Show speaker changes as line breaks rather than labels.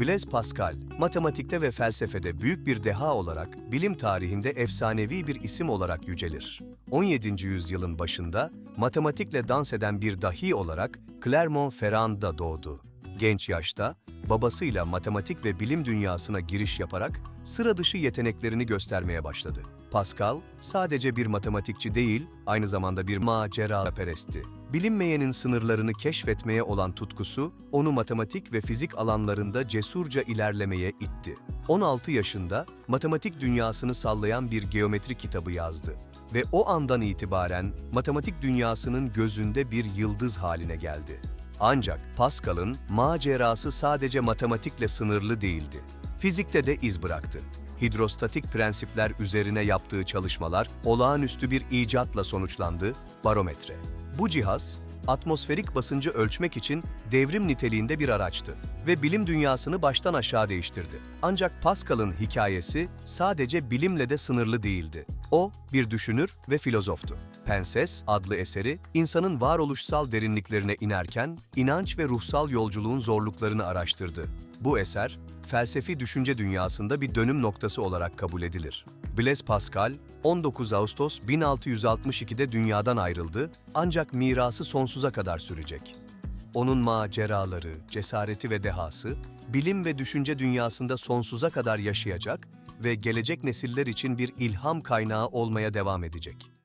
Blaise Pascal, matematikte ve felsefede büyük bir deha olarak bilim tarihinde efsanevi bir isim olarak yücelir. 17. yüzyılın başında matematikle dans eden bir dahi olarak Clermont-Ferrand'da doğdu. Genç yaşta babasıyla matematik ve bilim dünyasına giriş yaparak sıra dışı yeteneklerini göstermeye başladı. Pascal sadece bir matematikçi değil, aynı zamanda bir maceraperestti. Bilinmeyenin sınırlarını keşfetmeye olan tutkusu onu matematik ve fizik alanlarında cesurca ilerlemeye itti. 16 yaşında matematik dünyasını sallayan bir geometri kitabı yazdı ve o andan itibaren matematik dünyasının gözünde bir yıldız haline geldi. Ancak Pascal'ın macerası sadece matematikle sınırlı değildi. Fizikte de iz bıraktı. Hidrostatik prensipler üzerine yaptığı çalışmalar olağanüstü bir icatla sonuçlandı, barometre. Bu cihaz, atmosferik basıncı ölçmek için devrim niteliğinde bir araçtı ve bilim dünyasını baştan aşağı değiştirdi. Ancak Pascal'ın hikayesi sadece bilimle de sınırlı değildi. O bir düşünür ve filozoftu. Penses adlı eseri insanın varoluşsal derinliklerine inerken inanç ve ruhsal yolculuğun zorluklarını araştırdı. Bu eser felsefi düşünce dünyasında bir dönüm noktası olarak kabul edilir. Blaise Pascal 19 Ağustos 1662'de dünyadan ayrıldı ancak mirası sonsuza kadar sürecek. Onun maceraları, cesareti ve dehası, bilim ve düşünce dünyasında sonsuza kadar yaşayacak ve gelecek nesiller için bir ilham kaynağı olmaya devam edecek.